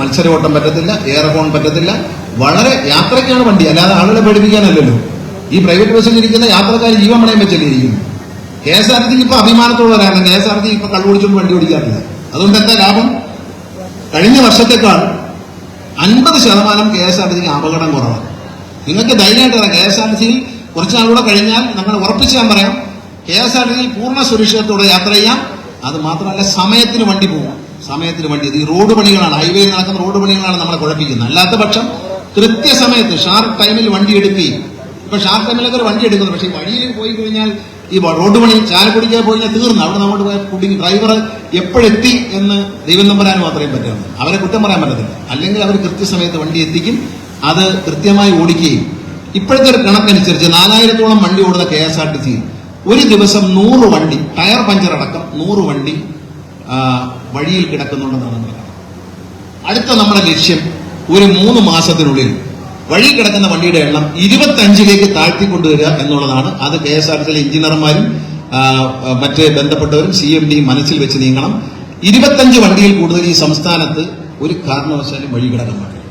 മത്സര ഓട്ടം പറ്റത്തില്ല എയർ പറ്റത്തില്ല. വളരെ യാത്രയ്ക്കാണ് വണ്ടി അല്ലാതെ ആളുകളെ പേടിപ്പിക്കാനല്ലല്ലോ. ഈ പ്രൈവറ്റ് ബസ്സിൽ ഇരിക്കുന്ന യാത്രക്കാർ ജീവൻ പണയം വെച്ചല്ലേ ഇരിക്കുന്നു? കെ എസ് ആർ ടിക്ക് ഇപ്പൊ അഭിമാനത്തോടെ വരാറില്ല കെ എസ് ആർ ടി ഇപ്പൊ കള്ളുപിടിച്ചുകൊണ്ട് വണ്ടി ഓടിക്കാറില്ല. അതുകൊണ്ട് എന്താ ലാഭം? കഴിഞ്ഞ വർഷത്തേക്കാൾ അൻപത് ശതമാനം കെ എസ് ആർ ടി അപകടം കുറവാണ് നിങ്ങൾക്ക് ധൈര്യമായിട്ട് പറയാം കെ എസ് ആർ ടി സിയിൽ കുറച്ച് നാളുകൂടെ കഴിഞ്ഞാൽ നമ്മൾ ഉറപ്പിച്ച് ഞാൻ പറയാം കെ എസ് ആർ ടി പൂർണ സുരക്ഷിതത്തോടെ യാത്ര ചെയ്യാം. അത് മാത്രമല്ല സമയത്തിന് വണ്ടി പോകും സമയത്തിന് വേണ്ടി ഈ റോഡ് പണികളാണ് ഹൈവേയിൽ നടക്കുന്ന റോഡ് പണികളാണ് നമ്മളെ കുഴപ്പിക്കുന്നത്. അല്ലാത്ത പക്ഷം കൃത്യസമയത്ത് ഷാർപ്പ് ടൈമിൽ വണ്ടി എടുക്കുകയും ഇപ്പൊ ഷാർപ്പ് ടൈമിലൊക്കെ ഒരു വണ്ടി എടുക്കുന്നത് പക്ഷേ വഴിയിൽ പോയി കഴിഞ്ഞാൽ ഈ റോഡ് പണി ചാലക്കുടിക്കാൻ പോയി കഴിഞ്ഞാൽ തീർന്നു. അവിടെ നമ്മൾ കുടുങ്ങി ഡ്രൈവർ എപ്പോഴെത്തി എന്ന് ദൈവം നമ്പരാൻ മാത്രമേ പറ്റുള്ളൂ അവരെ കുറ്റം പറയാൻ പറ്റത്തില്ല. അല്ലെങ്കിൽ അവർ കൃത്യസമയത്ത് വണ്ടി എത്തിക്കും അത് കൃത്യമായി ഓടിക്കുകയും. ഇപ്പോഴത്തെ ഒരു കണക്കനുസരിച്ച് നാലായിരത്തോളം വണ്ടി ഓടുന്ന K S R T C. ഒരു ദിവസം നൂറ് വണ്ടി ടയർ പഞ്ചർ അടക്കം നൂറ് വണ്ടി വഴിയിൽ കിടക്കുന്നുണ്ടെന്നാണ് അടുത്ത നമ്മുടെ ലക്ഷ്യം ഒരു മൂന്ന് മാസത്തിനുള്ളിൽ വഴി കിടക്കുന്ന വണ്ടിയുടെ എണ്ണം ഇരുപത്തഞ്ചിലേക്ക് താഴ്ത്തിക്കൊണ്ടുവരിക എന്നുള്ളതാണ്. അത് കെ എസ് ആർ ടി എഞ്ചിനീയർമാരും മറ്റ് ബന്ധപ്പെട്ടവരും സി എം ഡിയും മനസ്സിൽ വെച്ച് നീങ്ങണം. ഇരുപത്തഞ്ച് വണ്ടിയിൽ കൂടുതൽ ഈ സംസ്ഥാനത്ത് ഒരു കാരണവശാലും വഴി കിടക്കാൻ പാടില്ല.